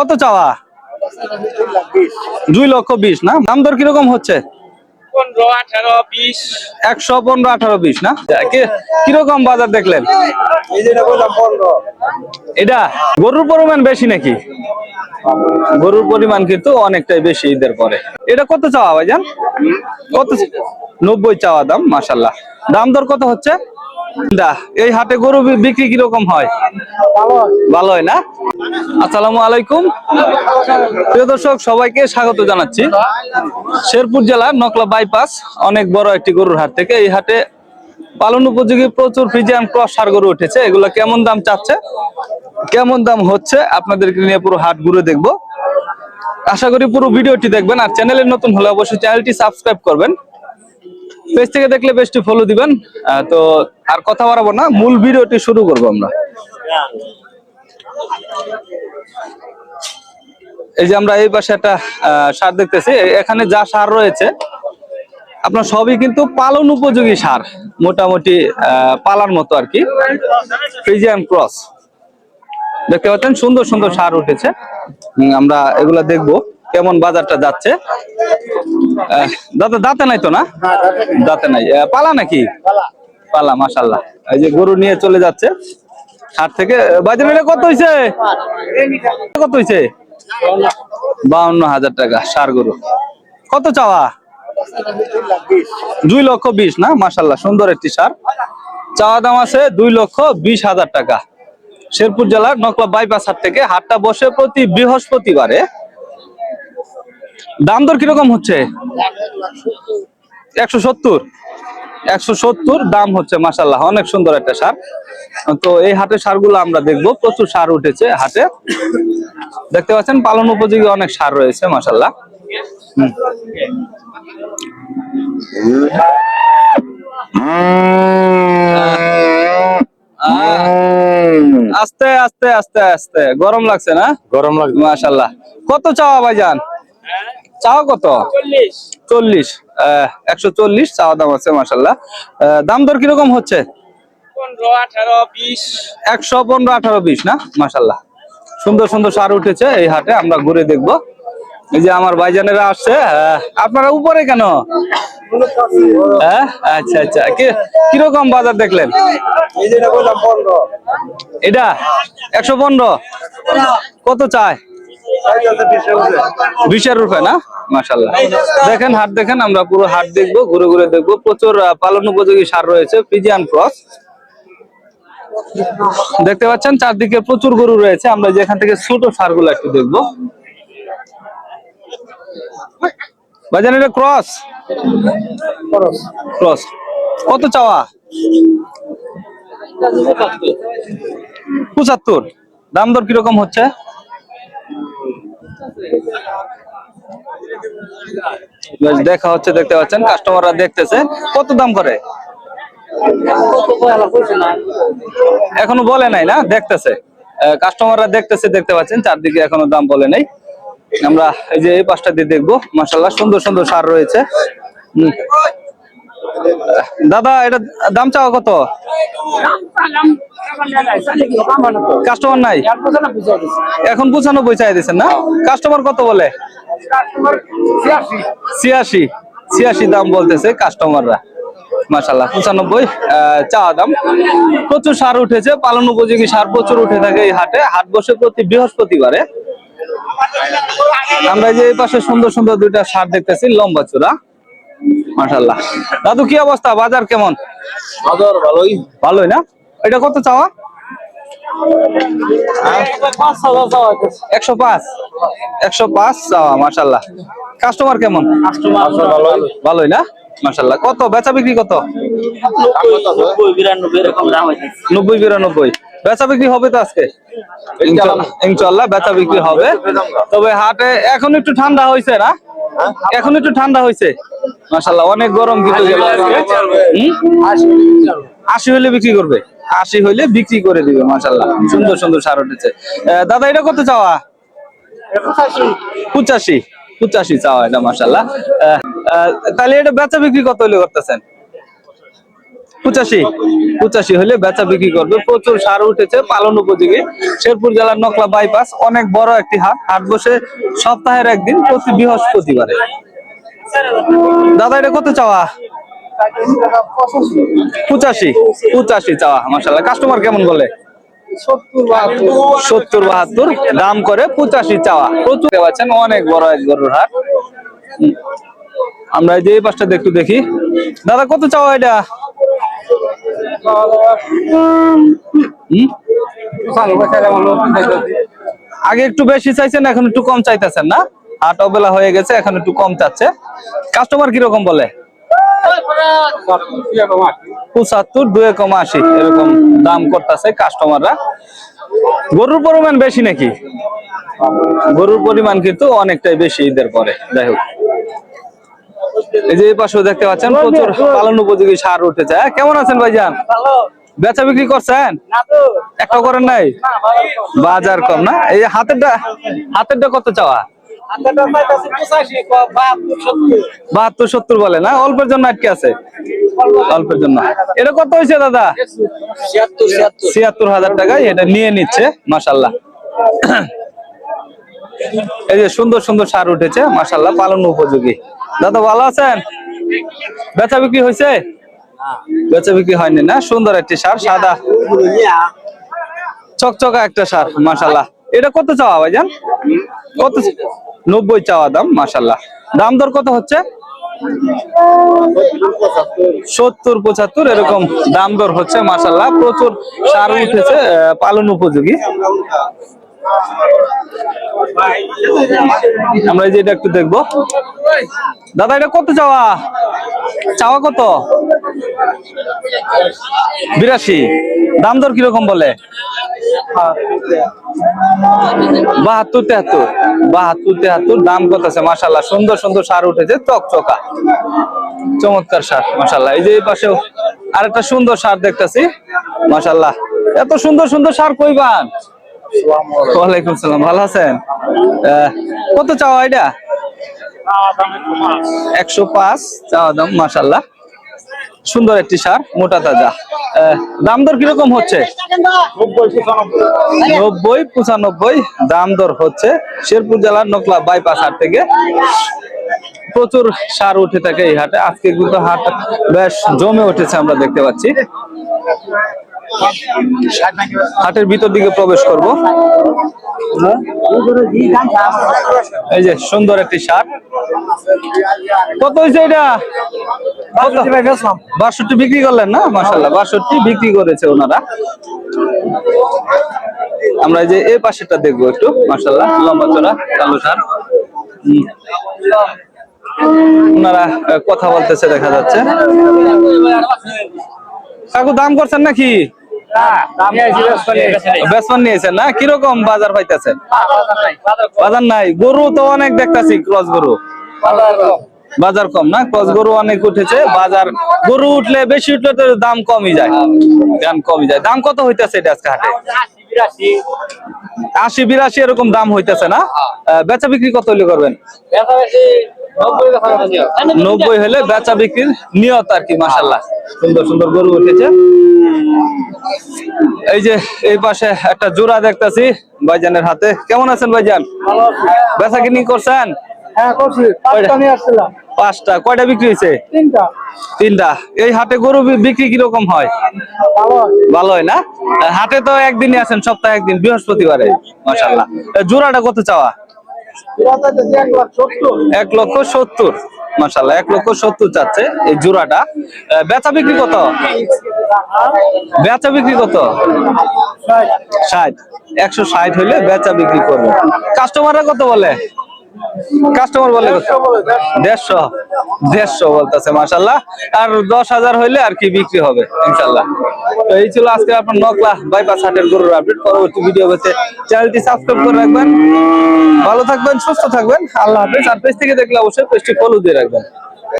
কত চাওয়া? দুই লক্ষ বিশ না? দাম দর কীরকম হচ্ছে? পনেরো আঠারো বিশ। একশো পনেরো আঠারো বিশ না? কীরকম বাজার দেখলেন? এটা গরুর পরিমাণ বেশি নাকি? গরুর পরিমাণ কিন্তু অনেকটাই বেশি ঈদের পরে। এটা কত চাওয়া ভাইজান? কত নব্বই চাওয়া? দাম মাসাল্লাহ দাম দর কত হচ্ছে? এই হাটে গরু বিক্রি কীরকম হয়? ভালো হয় না? আসসালামু আলাইকুম। প্রিয় দর্শক, সবাইকে স্বাগত জানাচ্ছি। শেরপুর জেলার নকলা বাইপাস, অনেক বড় একটি গরুর হাট থেকে। এই হাটে পালন উপযোগী প্রচুর ফ্রিজিয়ান ক্রস সার গরু উঠেছে। এগুলো কেমন দাম চাচ্ছে? কেমন দাম হচ্ছে? আপনাদেরকে নিয়ে পুরো হাট ঘুরে দেখব। আশা করি পুরো ভিডিওটি দেখবেন। আর চ্যানেলের নতুন হলে অবশ্যই চ্যানেলটি সাবস্ক্রাইব করবেন। পেজ থেকে দেখলে পেজটি ফলো দিবেন। তো আর কথা বাড়াবো না, মূল ভিডিওটি শুরু করব আমরা। এই যে আমরা এই পাশে একটা সার দেখতেছি, এখানে যা সার রয়েছে, আপনার সবই কিন্তু পালন উপযোগী সার, মোটামুটি পালার মতো আর কি। ফ্রিজিয়ান ক্রস দেখতে পাচ্ছেন, সুন্দর সুন্দর সার উঠেছে। আমরা এগুলা দেখব। কেমন বাজারটা যাচ্ছে? দাদা, দাঁতে নাই তো না? দাঁতে নাই। পালা নাকি? পালা মাসাল্লাহ এই যে গরু নিয়ে চলে যাচ্ছে। হাট থেকে বাজারে কত হয়েছে কত হয়েছে বাউন্ন হাজার টাকা সার গরু। কত চাওয়া? দুই লক্ষ বিশ, না? মাসাল্লাহ সুন্দর একটি সার চাওয়া দাম আছে দুই লক্ষ বিশ হাজার টাকা। শেরপুর জেলার নকলা বাইপাস হাট থেকে হাটটা বসে প্রতি বৃহস্পতিবারে। দাম দর কীরকম হচ্ছে? একশো সত্তর। একশো সত্তর দাম হচ্ছে মাসাল্লাহ অনেক সুন্দর একটা সার। তো এই হাটে সারগুলো আমরা দেখব প্রচুর সার উঠেছে হাটে। দেখতে পাচ্ছেন পালন উপযোগী অনেক সার রয়েছে মাসাল্লাহ আস্তে আস্তে আস্তে আস্তে। গরম লাগছে না? গরম লাগবে মাশাল্লাহ কত চাওয়া ভাইজান? চাওয়া কত? চল্লিশ। চল্লিশ। একশো চল্লিশ চাওয়া দাম আছে মাসাল্লাহ দাম দর কীরকম হচ্ছে? একশো পনেরো আঠারো বিশ না? মাসাল্লাহ সুন্দর সুন্দর সার উঠেছে এই হাটে আমরা ঘুরে দেখব। এই যে আমার ভাইজানেরা আসছে আহ, আপনারা উপরে কেন? হ্যাঁ? আচ্ছা আচ্ছা। কি- কীরকম বাজার দেখলেন? এটা? একশো পনেরো? কত চায়? বিশের রূপে না? মাসাল্লাহ দেখেন, হাট দেখেন, আমরা পুরো হাট দেখব, ঘুরে ঘুরে দেখব। প্রচুর পালন উপযোগী সার রয়েছে ফিজিয়ান ক্রস দেখতে পাচ্ছেন, চারদিকে প্রচুর গরু রয়েছে। আমরা যেখান থেকে ছোট সারগুলো একটু দেখব। বাজান এটা ক্রস ক্রস কত চাওয়া? পঁচাত্তর। দাম দর কীরকম হচ্ছে? দেখা হচ্ছে, দেখতে পাচ্ছেন কাস্টমাররা দেখতেছে। কত দাম করে? এখনও বলে নাই না, দেখতেছে। কাস্টমাররা দেখতেছে, দেখতে পাচ্ছেন, চারদিকে এখনও দাম বলে নাই। আমরা এই যে এই পাশটা দিয়ে দেখব। মাসাল্লাহ সুন্দর সুন্দর সার রয়েছে। দাদা, এটা দাম চাওয়া কত? কাস্টমার নাই? এখন পঁচানব্বই চাই দিচ্ছেন না? কাস্টমার কত বলে? ছিয়াশি। ছিয়াশি দাম বলতেছে কাস্টমাররা মাসাল্লাহ পঁচানব্বই চাওয়া দাম। প্রচুর সার উঠেছে, পালন উপযোগী সার প্রচুর উঠে থাকে এই হাটে। হাট বসে প্রতি বৃহস্পতিবারে। আমরা যে এই পাশে সুন্দর সুন্দর দুইটা সার দেখতেছি, লম্বা চূড়া। দাদু কি অবস্থা? বাজার কেমন? বাজার ভালোই। ভালোই না? এটা কত চাওয়া? একশো পাঁচ। একশো পাঁচ চাওয়া মাসাল্লাহ কাস্টমার কেমন? ভালোই। ভালোই না? মাসাল্লাহ কত? বেচা বিক্রি কত? নব্বই বিরানব্বই। বেচা বিক্রি হবে তো আজকে? ইনশাল্লাহ ইনশাল্লাহ বেচা বিক্রি হবে। তবে হাটে এখন একটু ঠান্ডা হয়েছে না? এখন একটু ঠান্ডা হয়েছে মাসাল্লাহ অনেক গরম কিন্তু গেল আশি হলে বিক্রি করবে? আশি হইলে বিক্রি করে দিবে মাসাল্লাহ সুন্দর সুন্দর সার উঠেছে। দাদা, এটা কত চাওয়া? পঁচাশি। পঁচাশি চাওয়া এটা মাসাল্লাহ তাহলে এটা বেচা বিক্রি কত হলে করতেছেন? পঁচাশি। পঁচাশি হলে বেচা বিক্রি করবে। প্রচুর সার উঠেছে পালন উপযোগী। শেরপুর জেলার নকলা বাইপাস, অনেক বড় একটি হাট। হাট বসে সপ্তাহের একদিন প্রতি বৃহস্পতিবারে। দাদা, এটা কত চাওয়া? পঁচাশি। পঁচাশি চাওয়া মাসাল্লাহ কাস্টমার কেমন বলে? সত্তর বাহাত্তর। দাম করে পঁচাশি চাওয়া। প্রচুর অনেক বড় এক গরুর হাট। আমরা এই যে এই পাশটা একটু দেখি। দাদা, কত চাওয়া এটা? আগে একটু বেশি চাইছেন, এখন একটু কম চাইতেছেন না? হাট অবেলা হয়ে গেছে এখন একটু কম চাচ্ছে। কাস্টমার কীরকম বলে? পঁচাত্তর দুই কম আশি এরকম দাম করতেছে কাস্টমাররা গরুর পরিমাণ বেশি নাকি? গরুর পরিমাণ কিন্তু অনেকটাই বেশি ঈদের পরে যাই হোক। এই যে পাশেও দেখতে পাচ্ছেন প্রচুর পালন উপযোগী সার উঠেছে। হ্যাঁ, কেমন আছেন ভাইজান? বেচা বিক্রি করছেন? একটা করেন নাই? বাজার কম। না? এই হাতেরটা হাতেরটা কত চাওয়া? বাহাত্তর সত্তর? বলে না? অল্পের জন্য আটকে আছে। অল্পের জন্য। এটা কত হয়েছে দাদা? ছিয়াত্তর হাজার টাকায় এটা নিয়ে নিচ্ছে মাসাল্লাহ এই যে সুন্দর সুন্দর সার উঠেছে মাসাল্লাহ পালন উপযোগী। দাদা ভালো আছেন? বেচা বিক্রি হয়েছে? বেচা বিক্রি হয়নি না? সুন্দর একটি সার সাদা। চকচকা একটা সার মাসাল্লাহ এটা কত চাওয়া ভাইজান? কত নব্বই চাওয়া দাম মাসাল্লাহ দাম দর কত হচ্ছে? সত্তর পঁচাত্তর, এরকম দাম দর হচ্ছে মাসাল্লাহ প্রচুর সার উঠেছে পালন উপযোগী। আমরা এই যে এটা একটু দেখব। দাদা, এটা কত চাওয়া? চাওয়া কত? বিরাশি। দাম দর কীরকম বলে? বাহাত্তর, তেহাত্তর। বাহাত্তর, তেহাত্তর, দাম কত আছে মাসাল্লাহ সুন্দর সুন্দর সার উঠেছে, চকচকা। চমৎকার সার মাসাল্লাহ এই যে এই পাশেও আরেকটা সুন্দর সার দেখতেছি মাসাল্লাহ এত সুন্দর সুন্দর সার কইবান ওয়ালাইকুম সালাম, ভালো আছেন? কত চাওয়া এটা? একশো পাঁচ। চাওয়া দাম মাসাল্লাহ সুন্দর একটি সার, মোটা তাজা। দাম দর কীরকম হচ্ছে? নব্বই, পঁচানব্বই, দাম দর হচ্ছে শেরপুর জেলার নকলা বাইপাস হাট থেকে। প্রচুর সার উঠে থাকে এই হাটে। আজকে কিন্তু হাট বেশ জমে উঠেছে, আমরা দেখতে পাচ্ছি। হাটের ভিতর দিকে প্রবেশ করব। এই যে সুন্দর একটি সার। কত হয়েছে এটা? বাষট্টি বিক্রি করলেন না? মাসাল্লাহ বাষট্টি বিক্রি করেছে ওনারা। আমরা এই যে এই পাশেটা দেখব একটু মাসাল্লাহ লম্বা চড়া কালো সার। ওনারা কথা বলতেছে দেখা যাচ্ছে। কাকু দাম করছেন নাকি? বেসন নিয়েছেন না? কীরকম বাজার পাইতেছেন? বাজার নাই গরু তো অনেক দেখতাছি ক্রস গরু। বাজার কম না? ক্রস গরু অনেক উঠেছে বাজার গরু উঠলে বেশি উঠলে তো দাম কমই যায়। দাম কমই যায়। দাম কত হইতেছে এটা আজকে হাটে? আশি বিরাশি এরকম দাম হইতেছে না? বেচা বিক্রি কত হইলে করবেন? নব্বই হলে বেচা বিক্রির নিয়ত আর কি মাসাল্লাহ সুন্দর সুন্দর গরু উঠেছে। এই যে এই পাশে একটা জোড়া দেখতাছি ভাইজানের হাতে। কেমন আছেন ভাইজান? বেচা কিনি করছেন? হ্যাঁ করছি। পাঁচটা নিয়ে আসছিলাম। পাঁচটা কয়টা বিক্রি হয়েছে? তিনটা। এই হাটে গরু বিক্রি কীরকম হয়? ভালো হয়। না? হাটে তো একদিনই আছেন সপ্তাহে একদিন বৃহস্পতিবারে মাসাল্লাহ জোড়াটা কত চাওয়া? এক লক্ষ সত্তর মাসাল্লাহ এক লক্ষ সত্তর চাচ্ছে এই জোড়াটা। বেচা বিক্রি কত? বেচা বিক্রি কত? ষাট। একশো ষাট হইলে বেচা বিক্রি করবে। কাস্টমাররা কত বলে? কাস্টমার বলে দেড়শো দেড়শো। বলতেছে মাসাল্লাহ আর দশ হাজার হইলে আর কি বিক্রি হবে ইনশাল্লাহ তো এই ছিল আজকে আপনার নকলা বাইপাস হাটের গরুর আপডেট পরবর্তী ভিডিও হচ্ছে চ্যানেলটি সাবস্ক্রাইব করে রাখবেন। ভালো থাকবেন সুস্থ থাকবেন। আল্লাহ হাফেজ। আর পেজ থেকে দেখলে অবশ্যই পেজটি ফলো দিয়ে রাখবেন।